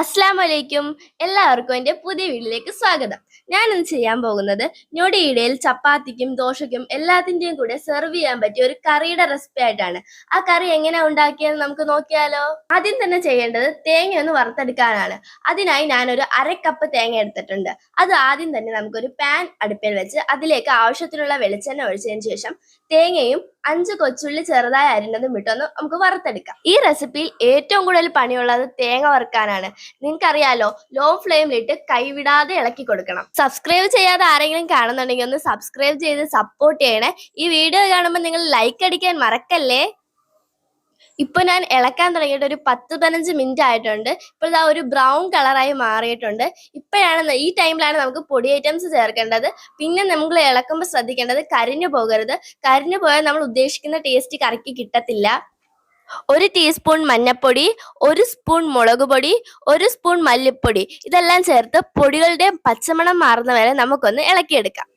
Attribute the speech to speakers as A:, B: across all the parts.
A: അസ്സാം വലൈക്കും എല്ലാവർക്കും എന്റെ പുതിയ വീട്ടിലേക്ക് സ്വാഗതം. ഞാൻ ഇന്ന് ചെയ്യാൻ പോകുന്നത് ഞൊടിയിടയിൽ ചപ്പാത്തിക്കും ദോശയ്ക്കും എല്ലാത്തിന്റെയും കൂടെ സെർവ് ചെയ്യാൻ പറ്റിയ ഒരു കറിയുടെ റെസിപ്പി ആയിട്ടാണ്. ആ കറി എങ്ങനെ ഉണ്ടാക്കിയെന്ന് നമുക്ക് നോക്കിയാലോ? ആദ്യം തന്നെ ചെയ്യേണ്ടത് തേങ്ങ ഒന്ന് വറുത്തെടുക്കാനാണ്. അതിനായി ഞാനൊരു അര കപ്പ് തേങ്ങ എടുത്തിട്ടുണ്ട്. അത് ആദ്യം തന്നെ നമുക്കൊരു പാൻ അടുപ്പിൽ വെച്ച് അതിലേക്ക് ആവശ്യത്തിനുള്ള വെളിച്ചെണ്ണ ഒഴിച്ചതിന് ശേഷം തേങ്ങയും അഞ്ച് കൊച്ചുള്ളി ചെറുതായി അരിഞ്ഞതും ഇട്ടൊന്ന് നമുക്ക് വറുത്തെടുക്കാം. ഈ റെസിപ്പിയിൽ ഏറ്റവും കൂടുതൽ പണിയുള്ളത് തേങ്ങ വറുക്കാനാണ്. നിങ്ങൾക്കറിയാലോ ലോ ഫ്ലെയിമിലിട്ട് കൈവിടാതെ ഇളക്കി കൊടുക്കണം. സബ്സ്ക്രൈബ് ചെയ്യാതെ ആരെങ്കിലും കാണുന്നുണ്ടെങ്കിൽ ഒന്ന് സബ്സ്ക്രൈബ് ചെയ്ത് സപ്പോർട്ട് ചെയ്യണേ. ഈ വീഡിയോ കാണുമ്പോൾ നിങ്ങൾ ലൈക്ക് അടിക്കാൻ മറക്കല്ലേ? ഇപ്പൊ ഞാൻ ഇളക്കാൻ തുടങ്ങിയിട്ട് ഒരു പത്ത് പതിനഞ്ച് മിനിറ്റ് ആയിട്ടുണ്ട്. ഇപ്പോൾ ഇതാ ഒരു ബ്രൗൺ കളറായി മാറിയിട്ടുണ്ട്. ഇപ്പോഴാണ് ഈ ടൈമിലാണ് നമുക്ക് പൊടി ഐറ്റംസ് ചേർക്കേണ്ടത്. പിന്നെ നമ്മൾ ഇളക്കുമ്പോൾ ശ്രദ്ധിക്കേണ്ടത് കരിഞ്ഞു പോകരുത്. കരിഞ്ഞു പോയാൽ നമ്മൾ ഉദ്ദേശിക്കുന്ന ടേസ്റ്റ് കറിക്ക് കിട്ടത്തില്ല. ഒരു ടീസ്പൂൺ മഞ്ഞപ്പൊടി ഒരു സ്പൂൺ മുളക് പൊടി ഒരു സ്പൂൺ മല്ലിപ്പൊടി. ഇതെല്ലാം ചേർത്ത് പൊടികളുടെ പച്ചമണം മാറുന്ന വരെ നമുക്കൊന്ന് ഇളക്കിയെടുക്കാം.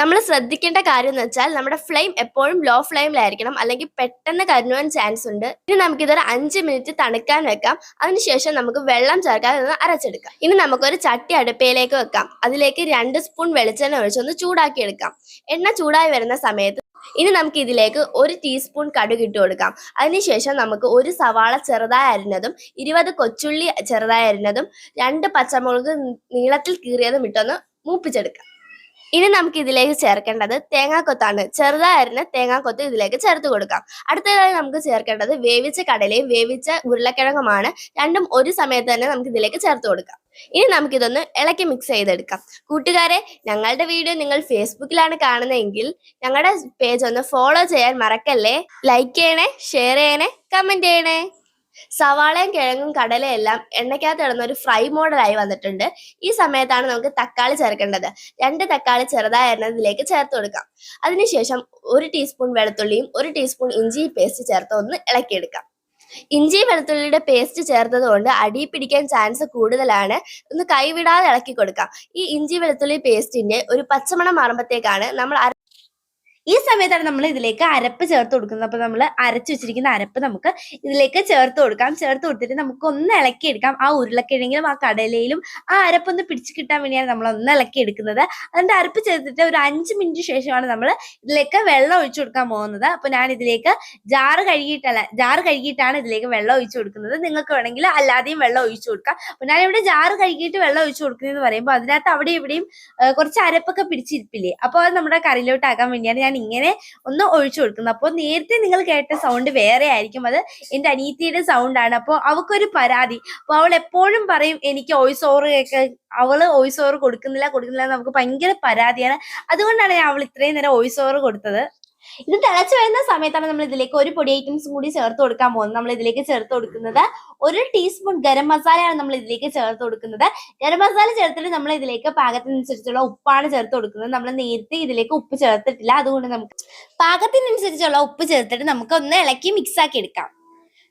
A: നമ്മൾ ശ്രദ്ധിക്കേണ്ട കാര്യം എന്ന് വെച്ചാൽ നമ്മുടെ ഫ്ലെയിം എപ്പോഴും ലോ ഫ്ലെയിമിലായിരിക്കണം അല്ലെങ്കിൽ പെട്ടെന്ന് കരിഞ്ഞുവാൻ ചാൻസ് ഉണ്ട്. ഇനി നമുക്കിതൊരു അഞ്ച് മിനിറ്റ് തണുക്കാൻ വെക്കാം. അതിനുശേഷം നമുക്ക് വെള്ളം ചേർക്കാതെ ഒന്ന് അരച്ചെടുക്കാം. ഇനി നമുക്കൊരു ചട്ടി അടുപ്പയിലേക്ക് വെക്കാം. അതിലേക്ക് രണ്ട് സ്പൂൺ വെളിച്ചെണ്ണ ഒഴിച്ചൊന്ന് ചൂടാക്കി എടുക്കാം. എണ്ണ ചൂടായി വരുന്ന സമയത്ത് ഇനി നമുക്ക് ഇതിലേക്ക് ഒരു ടീസ്പൂൺ കടുക് ഇട്ട് കൊടുക്കാം. അതിനുശേഷം നമുക്ക് ഒരു സവാള ചെറുതായി അരിഞ്ഞതും ഇരുപത് കൊച്ചുള്ളി ചെറുതായി അരിഞ്ഞതും രണ്ട് പച്ചമുളക് നീളത്തിൽ കീറിയതും ഇട്ടൊന്ന് മൂപ്പിച്ചെടുക്കാം. ഇനി നമുക്ക് ഇതിലേക്ക് ചേർക്കേണ്ടത് തേങ്ങാക്കൊത്താണ്. ചെറുതായിരുന്ന തേങ്ങാക്കൊത്ത് ഇതിലേക്ക് ചേർത്ത് കൊടുക്കാം. അടുത്തതായി നമുക്ക് ചേർക്കേണ്ടത് വേവിച്ച കടലയും വേവിച്ച ഉരുളക്കിഴങ്ങുമാണ്. രണ്ടും ഒരു സമയത്ത് തന്നെ നമുക്ക് ഇതിലേക്ക് ചേർത്ത് കൊടുക്കാം. ഇനി നമുക്കിതൊന്ന് ഇളക്കി മിക്സ് ചെയ്തെടുക്കാം. കൂട്ടുകാരെ ഞങ്ങളുടെ വീഡിയോ നിങ്ങൾ ഫേസ്ബുക്കിലാണ് കാണുന്നതെങ്കിൽ ഞങ്ങളുടെ പേജ് ഒന്ന് ഫോളോ ചെയ്യാൻ മറക്കല്ലേ? ലൈക്ക് ചെയ്യണേ ഷെയർ ചെയ്യണേ കമന്റ് ചെയ്യണേ. സവാളയും കിഴങ്ങും കടലയും എല്ലാം എണ്ണയ്ക്കകത്ത് ഇടുന്ന ഒരു ഫ്രൈ മോഡലായി വന്നിട്ടുണ്ട്. ഈ സമയത്താണ് നമുക്ക് തക്കാളി ചേർക്കേണ്ടത്. രണ്ട് തക്കാളി ചെറുതായി ഇതിലേക്ക് ചേർത്ത് കൊടുക്കാം. അതിനുശേഷം ഒരു ടീസ്പൂൺ വെളുത്തുള്ളിയും ഒരു ടീസ്പൂൺ ഇഞ്ചി പേസ്റ്റ് ചേർത്ത് ഒന്ന് ഇളക്കിയെടുക്കാം. ഇഞ്ചി വെളുത്തുള്ളിയുടെ പേസ്റ്റ് ചേർത്തത് കൊണ്ട് അടി പിടിക്കാൻ ചാൻസ് കൂടുതലാണ്. ഒന്ന് കൈവിടാതെ ഇളക്കി കൊടുക്കാം. ഈ ഇഞ്ചി വെളുത്തുള്ളി പേസ്റ്റിന്റെ ഒരു പച്ചമണം മാറുമ്പോഴത്തേക്കാണ് നമ്മൾ
B: ഈ സമയത്താണ് നമ്മൾ ഇതിലേക്ക് അരപ്പ് ചേർത്ത് കൊടുക്കുന്നത്. അപ്പൊ നമ്മൾ അരച്ചു വെച്ചിരിക്കുന്ന അരപ്പ് നമുക്ക് ഇതിലേക്ക് ചേർത്ത് കൊടുക്കാം. ചേർത്ത് കൊടുത്തിട്ട് നമുക്ക് ഒന്ന് ഇളക്കി എടുക്കാം ആ ഉരുളക്കിഴങ്ങിലും ആ കടലയിലും ആ അരപ്പ് ഒന്ന് പിടിച്ചു കിട്ടാൻ വേണ്ടിയാണ് നമ്മൾ ഒന്ന് ഇളക്കി എടുക്കുന്നത് അതിന്റെ അരപ്പ് ചേർത്തിട്ട് ഒരു അഞ്ച് മിനിറ്റ് ശേഷമാണ് നമ്മൾ ഇതിലേക്ക് വെള്ളം ഒഴിച്ചു കൊടുക്കാൻ പോകുന്നത്. അപ്പൊ ഞാൻ ഇതിലേക്ക് ജാറ് കഴുകിയിട്ടല്ല ജാറ് കഴുകിയിട്ടാണ് ഇതിലേക്ക് വെള്ളം ഒഴിച്ചു കൊടുക്കുന്നത്. നിങ്ങൾക്ക് വേണമെങ്കിൽ അല്ലാതെയും വെള്ളം ഒഴിച്ചു കൊടുക്കാം. അപ്പൊ ഞാൻ ഇവിടെ ജാറ് കഴുകിയിട്ട് വെള്ളം ഒഴിച്ചു കൊടുക്കുന്നതെന്ന് പറയുമ്പോൾ അതിനകത്ത് അവിടെ ഇവിടെയും കുറച്ച് അരപ്പൊക്കെ പിടിച്ചിരിപ്പില്ലേ? അപ്പോൾ അത് നമ്മുടെ കറിയിലോട്ടാക്കാൻ വേണ്ടിയാണ് ഞാൻ ഇങ്ങനെ ഒന്ന് ഒഴിച്ചു കൊടുക്കുന്നത് അപ്പോൾ നേരത്തെ നിങ്ങൾ കേട്ട സൗണ്ട് വേറെ ആയിരിക്കും. അത് എന്റെ അനീത്തിയുടെ സൗണ്ടാണ് അപ്പോൾ അവൾക്കൊരു പരാതി. അപ്പോൾ അവൾ എപ്പോഴും പറയും എനിക്ക് വോയിസ് ഓവർ കേൾക്കാൻ അവൾ വോയിസ് ഓവർ കൊടുക്കുന്നില്ല കൊടുക്കുന്നില്ല നമുക്ക് ഭയങ്കര പരാതിയാണ്. അതുകൊണ്ടാണ് ഞാൻ അവൾ ഇത്രയും നേരം വോയിസ് ഓവർ കൊടുത്തത്. ഇത് തിളച്ചു വരുന്ന സമയത്താണ് നമ്മൾ ഇതിലേക്ക് ഒരു പൊടി ഐറ്റംസ് കൂടി ചേർത്ത് കൊടുക്കാൻ പോകുന്നത്. നമ്മൾ ഇതിലേക്ക് ചേർത്ത് കൊടുക്കുന്നത് ഒരു ടീസ്പൂൺ ഗരം മസാലയാണ് നമ്മൾ ഇതിലേക്ക് ചേർത്ത് കൊടുക്കുന്നത്. ഗരം മസാല ചേർത്തിട്ട് നമ്മൾ ഇതിലേക്ക് പാകത്തിനനുസരിച്ചുള്ള ഉപ്പാണ് ചേർത്ത് കൊടുക്കുന്നത്. നമ്മൾ നേരത്തെ ഇതിലേക്ക് ഉപ്പ് ചേർത്തിട്ടില്ല. അതുകൊണ്ട് നമുക്ക് പാകത്തിനനുസരിച്ചുള്ള ഉപ്പ് ചേർത്തിട്ട് നമുക്ക് ഒന്ന് ഇളക്കി മിക്സ് ആക്കി എടുക്കാം.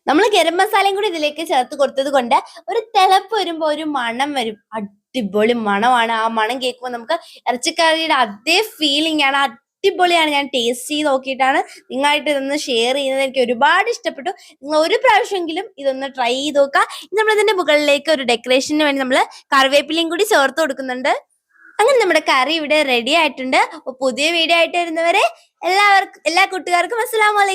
B: നമ്മൾ ഗരം മസാലയും കൂടി ഇതിലേക്ക് ചേർത്ത് കൊടുത്തത് കൊണ്ട് ഒരു തിളപ്പ് വരുമ്പോൾ ഒരു മണം വരും. അടിപൊളി മണമാണ്. ആ മണം കേൾക്കുമ്പോൾ നമുക്ക് ഇറച്ചിക്കറിയുടെ അതേ ഫീലിംഗ് ആണ്. അടിപൊളിയാണ്. ഞാൻ ടേസ്റ്റ് ചെയ്ത് നോക്കിയിട്ടാണ് നിങ്ങളായിട്ട് ഇതൊന്ന് ഷെയർ ചെയ്യുന്നത്. എനിക്ക് ഒരുപാട് ഇഷ്ടപ്പെട്ടു. നിങ്ങൾ ഒരു പ്രാവശ്യമെങ്കിലും ഇതൊന്ന് ട്രൈ ചെയ്ത് നോക്കുക. നമ്മൾ ഇതിന്റെ മുകളിലേക്ക് ഒരു ഡെക്കറേഷന് വേണ്ടി നമ്മൾ കറിവേപ്പിലയും കൂടി ചേർത്ത് കൊടുക്കുന്നുണ്ട്. അങ്ങനെ നമ്മുടെ കറി ഇവിടെ റെഡി ആയിട്ടുണ്ട്. പുതിയ വീഡിയോ ആയിട്ട് വരുന്നവരെ എല്ലാവർക്കും എല്ലാ കൂട്ടുകാർക്കും അസ്സലാമലൈക്കും